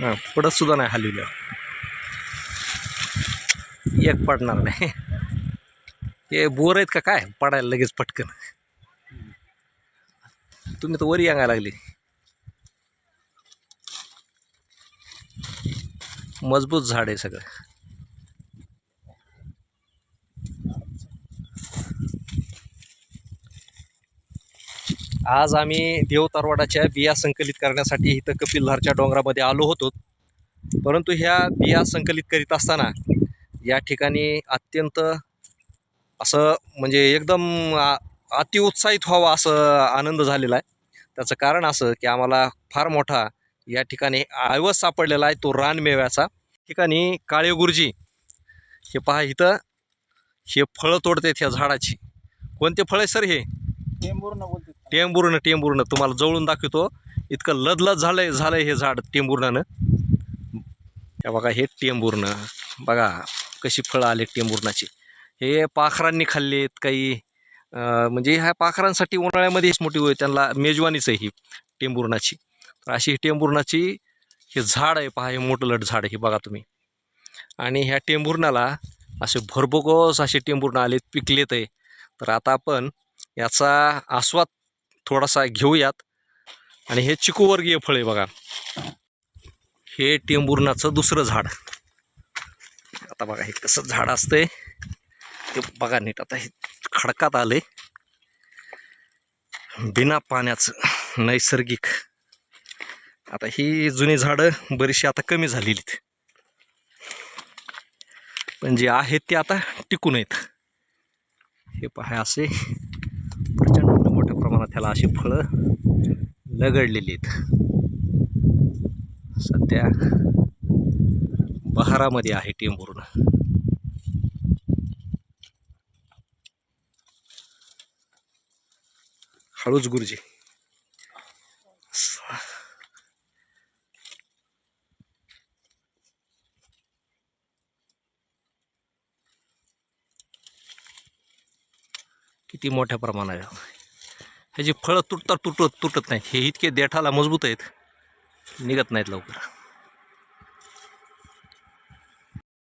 हां पडत सुद्धा नाही हलविलं. एक पडणार नाही. हे बोर आहेत का काय? पडायला लगेच पटकन. तुम्ही तर वरी अंगायला लागली. मजबूत झाड आहे सगळं. आज आम्ही देव तरवाडाच्या बिया संकलित करण्यासाठी इथं कपिलधारच्या डोंगरामध्ये आलो होतो. परंतु ह्या बिया संकलित करीत असताना या ठिकाणी अत्यंत असं म्हणजे एकदम अतिउत्साहित व्हावा असं आनंद झालेला आहे. त्याचं कारण असं की आम्हाला फार मोठा या ठिकाणी आयवस सापडलेला आहे तो रानमेव्याचा ठिकाणी काळे गुरुजी हे पहा इथं हे फळं तोडतात ह्या झाडाची. कोणते फळ आहे सर हे? टेंबूरनं बोलते टेंबुर्न टेंबुर्न तुम्हाला जवळून दाखवतो. इतकं लदलद झालंय झालंय हे झाड टेंबुरणानं. हे बघा हे टेंबुर्ण बघा कशी फळं आले टेंबुरणाची. हे पाखरांनी खाल्लेत काही म्हणजे ह्या पाखरांसाठी उन्हाळ्यामध्येच मोठी होय त्यांना मेजवानीच आहे ही टेंबुरणाची. तर अशी ही टेंबुर्नाची हे झाड आहे पहा हे मोठं लट झाड आहे हे बघा तुम्ही. आणि ह्या टेंबुर्णाला असे भरभोगस असे टेंबुर्न आलेत पिकलेत आहे. तर आता आपण याचा आस्वाद थोडासा घेऊयात. आणि हे चिकूवर्गीय फळ आहे बघा. हे टेंबुर्णाचं दुसरं झाड. आता बघा हे कसं झाड असतंय. ते बघा नीट आता हे खडकात आले बिना पाण्याचं नैसर्गिक. आता ही जुनी झाडं बरीचशी आता कमी झालेली आहेत पण जे आहेत ते आता टिकून आहेत. हे पहा असे प्रचंड मोठ्या प्रमाणात त्याला अशी फळं लगडलेली आहेत. सध्या बहारामध्ये आहे टेंबूर्ण हळूच गुरुजी. किती मोठ्या प्रमाणात ह्याची फळं तुटतात तुटत तुटत नाहीत. हे इतके देठाला मजबूत आहेत. निघत नाहीत लवकर.